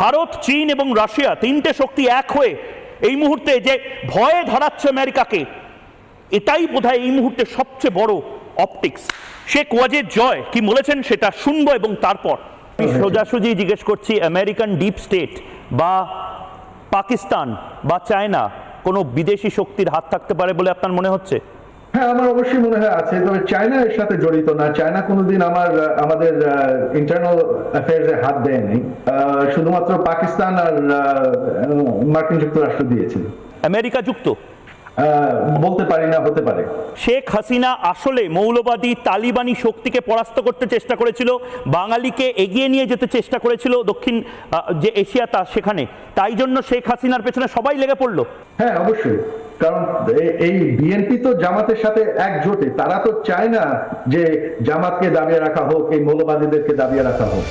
ভারত, চীন এবং রাশিয়া তিনটে শক্তি এক হয়ে এই মুহূর্তে যে ভয়ে ধরাচ্ছে আমেরিকাকে, এটাই বোধহয় এই মুহূর্তে সবচেয়ে বড় অপটিক্স শেখ ওয়াজেদ জয়, কি বলেছেন সেটা শুনব এবং তারপর। আমি সোজাসুজি জিজ্ঞেস করছি, আমেরিকান ডিপ স্টেট বা পাকিস্তান বা চায়না কোনো বিদেশি শক্তির হাত থাকতে পারে বলে আপনার মনে হচ্ছে? হ্যাঁ আমার অবশ্যই মনে হয় আছে, তবে চায়না এর সাথে জড়িত না। চায়না কোনোদিন আমার আমাদের ইন্টারনাল অ্যাফেয়ার্স এ হাত দেয়নি। শুধুমাত্র পাকিস্তান আর মার্কিন যুক্তরাষ্ট্র দিয়েছিল। আমেরিকা যুক্ত? বলতে পারি না হতে পারে। শেখ হাসিনা আসলে মৌলবাদী তালিবানি শক্তিকে পরাস্ত করতে চেষ্টা করেছিল বাঙালিকে এগিয়ে নিয়ে যেতে চেষ্টা করেছিল দক্ষিণ যে এশিয়া তা সেখানে। তাই জন্য শেখ হাসিনার পেছনে সবাই লেগে পড়ল। হ্যাঁ অবশ্যই। কারণ এই বিএনপি তো জামাতের সাথে একজোটে। তারা তো চায় না যে জামাতকে দাবিয়ে রাখা হোক এই মৌলবাদীদেরকে দাবিয়ে রাখা হোক।